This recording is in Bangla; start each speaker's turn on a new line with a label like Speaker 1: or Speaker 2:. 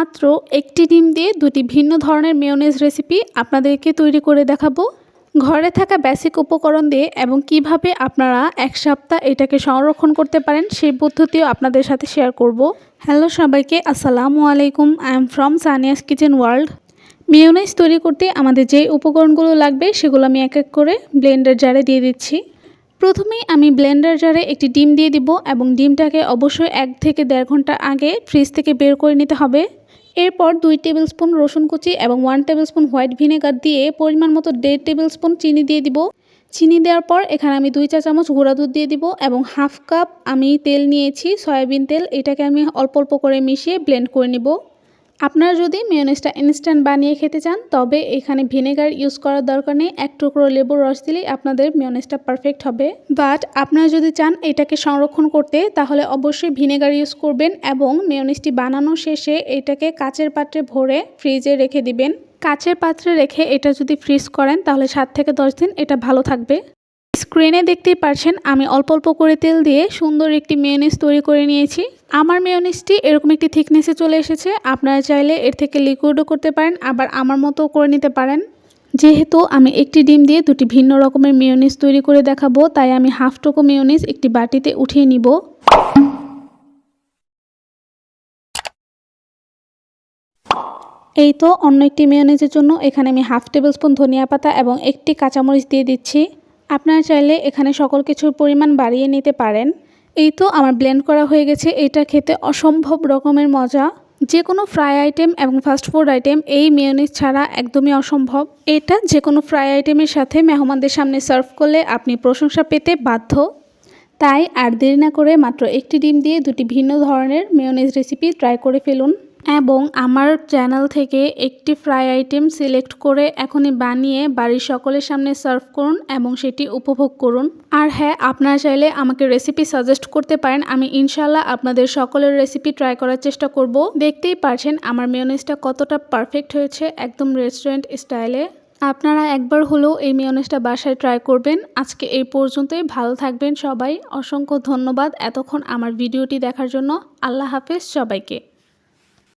Speaker 1: মাত্র একটি ডিম দিয়ে দুটি ভিন্ন ধরনের মেয়োনেজ রেসিপি আপনাদেরকে তৈরি করে দেখাবো। ঘরে থাকা বেসিক উপকরণ দিয়ে এবং কীভাবে আপনারা এক সপ্তাহ এটাকে সংরক্ষণ করতে পারেন সেই পদ্ধতিও আপনাদের সাথে শেয়ার করব। হ্যালো সবাইকে, আসসালামু আলাইকুম। I am from Sania's kitchen world mayonnaise তৈরি করতে আমাদের যে উপকরণগুলো লাগবে সেগুলো আমি এক এক করে ব্লেন্ডার জারে দিয়ে দিচ্ছি। প্রথমেই আমি ব্লেন্ডার জারে একটি ডিম দিয়ে দিব এবং ডিমটাকে অবশ্যই এক থেকে দেড় ঘণ্টা আগে ফ্রিজ থেকে বের করে নিতে হবে। এরপর দুই টেবিল স্পুন রসুন কুচি এবং one table spoon white vinegar দিয়ে পরিমাণ মতো দেড় টেবিল স্পুন চিনি দিয়ে দিব। চিনি দেওয়ার পর এখানে আমি দুই চা চামচ গুঁড়া দুধ দিয়ে দিব এবং হাফ কাপ আমি তেল নিয়েছি, সয়াবিন তেল। এটাকে আমি অল্প অল্প করে মিশিয়ে ব্লেন্ড করে নিব। আপনারা যদি মেয়নেজটা ইনস্ট্যান্ট বানিয়ে খেতে চান, তবে এখানে ভিনেগার ইউজ করার দরকার নেই। এক টুকরো লেবুর রস দিলেই আপনাদের মেয়নেজটা পারফেক্ট হবে। বাট আপনারা যদি চান এটাকে সংরক্ষণ করতে, তাহলে অবশ্যই ভিনেগার ইউজ করবেন এবং মেয়নেজটি বানানো শেষে এটাকে কাচের পাত্রে ভরে ফ্রিজে রেখে দিবেন। কাচের পাত্রে রেখে এটা যদি ফ্রিজ করেন, তাহলে সাত থেকে দশ দিন এটা ভালো থাকবে। স্ক্রিনে দেখতেই পারছেন, আমি অল্প অল্প করে তেল দিয়ে সুন্দর একটি মেয়নিজ তৈরি করে নিয়েছি। আমার মেয়নিজটি এরকম একটি থিকনেসে চলে এসেছে, আপনারা চাইলে এর থেকে লিকুইডও করতে পারেন, আবার আমার মতো করে নিতে পারেন। যেহেতু আমি একটি ডিম দিয়ে দুটি ভিন্ন রকমের মেয়নিজ তৈরি করে দেখাবো, তাই আমি হাফ টোকো মেয়নিজ একটি বাটিতে উঠিয়ে নিব। এই তো অন্য একটি মেয়নিজের জন্য এখানে আমি হাফ টেবিল স্পুন ধনিয়া পাতা এবং একটি কাঁচামরিচ দিয়ে দিচ্ছি। আপনারা চাইলে এখানে সকল কিছুর পরিমাণ বাড়িয়ে নিতে পারেন। এই তো আমার ব্লেন্ড করা হয়ে গেছে। এটা খেতে অসম্ভব রকমের মজা। যে কোনো ফ্রাই আইটেম এবং ফাস্টফুড আইটেম এই মেয়নিজ ছাড়া একদমই অসম্ভব। এটা যে কোনো ফ্রাই আইটেমের সাথে মেহমানদের সামনে সার্ভ করলে আপনি প্রশংসা পেতে বাধ্য। তাই আর দেরি না করে মাত্র একটি ডিম দিয়ে দুটি ভিন্ন ধরনের মেয়নিজ রেসিপি ট্রাই করে ফেলুন। এবং আমার চ্যানেল থেকে একটি ফ্রাই আইটেম সিলেক্ট করে এখনই বানিয়ে বাড়ির সকলের সামনে সার্ভ করুন এবং সেটি উপভোগ করুন। আর হ্যাঁ আপনারা চাইলে আমাকে রেসিপি সাজেস্ট করতে পারেন। আমি ইনশাল্লাহ আপনাদের সকলের রেসিপি ট্রাই করার চেষ্টা করব। দেখতেই পারছেন আমার মেয়নিজটা কতটা পারফেক্ট হয়েছে একদম রেস্টুরেন্ট স্টাইলে আপনারা একবার হলেও এই মেয়নেজটা বাসায় ট্রাই করবেন। আজকে এই পর্যন্তই। ভালো থাকবেন সবাই। অসংখ্য ধন্যবাদ এতক্ষণ আমার ভিডিওটি দেখার জন্য। আল্লাহ হাফেজ সবাইকে।